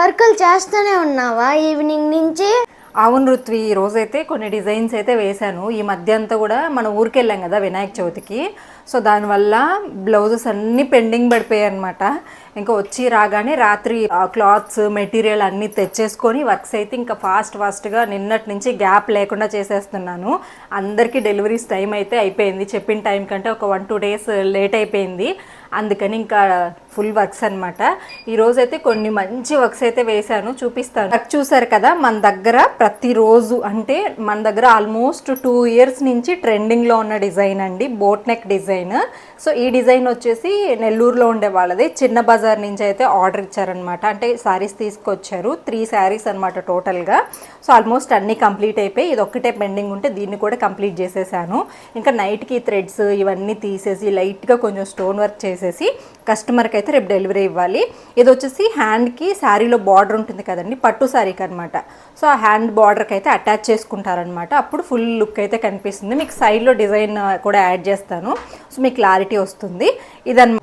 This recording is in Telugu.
వర్కులు చేస్తూనే ఉన్నావా? ఈవినింగ్ నుంచి? అవును రుత్వి ఈ రోజైతే కొన్ని డిజైన్స్ అయితే వేశాను. ఈ మధ్య అంతా కూడా మన ఊరికి వెళ్ళాం కదా వినాయక చవితికి. సో దానివల్ల బ్లౌజెస్ అన్నీ పెండింగ్ పడిపోయాయి అనమాట ఇంకా వచ్చి రాగానే రాత్రి క్లాత్స్ మెటీరియల్ అన్నీ తెచ్చేసుకొని వర్క్స్ అయితే ఇంకా ఫాస్ట్ ఫాస్ట్గా నిన్నటి నుంచి గ్యాప్ లేకుండా చేసేస్తున్నాను. అందరికీ డెలివరీస్ టైం అయితే అయిపోయింది. చెప్పిన టైం కంటే ఒక వన్ టూ డేస్ లేట్ అయిపోయింది. అందుకని ఇంకా ఫుల్ వర్క్స్ అనమాట ఈరోజు అయితే కొన్ని మంచి వర్క్స్ అయితే వేశాను చూపిస్తాను. వర్క్ చూసారు కదా మన దగ్గర ప్రతిరోజు అంటే మన దగ్గర ఆల్మోస్ట్ టూ ఇయర్స్ నుంచి ట్రెండింగ్లో ఉన్న డిజైన్ అండి బోట్ నెక్ డిజైన్. సో ఈ డిజైన్ వచ్చేసి నెల్లూరులో ఉండే వాళ్ళది. చిన్న బజార్ నుంచి అయితే ఆర్డర్ ఇచ్చారనమాట అంటే శారీస్ తీసుకొచ్చారు త్రీ శారీస్ అనమాట టోటల్గా. సో ఆల్మోస్ట్ అన్నీ కంప్లీట్ అయిపోయి ఇది ఒక్కటే పెండింగ్ ఉంటే దీన్ని కూడా కంప్లీట్ చేసేసాను. ఇంకా నైట్కి థ్రెడ్స్ ఇవన్నీ తీసేసి లైట్గా కొంచెం స్టోన్ వర్క్ చేసేసి కస్టమర్కి అయితే రేపు డెలివరీ ఇవ్వాలి. ఇది వచ్చేసి హ్యాండ్కి శారీలో బార్డర్ ఉంటుంది కదండి పట్టు శారీకి అనమాట సో ఆ హ్యాండ్ బార్డర్కి అయితే అటాచ్ చేసుకుంటారనమాట అప్పుడు ఫుల్ లుక్ అయితే కనిపిస్తుంది. మీకు సైడ్లో డిజైన్ కూడా యాడ్ చేస్తాను. సో మీకు క్లారిటీ వస్తుంది. ఇదన్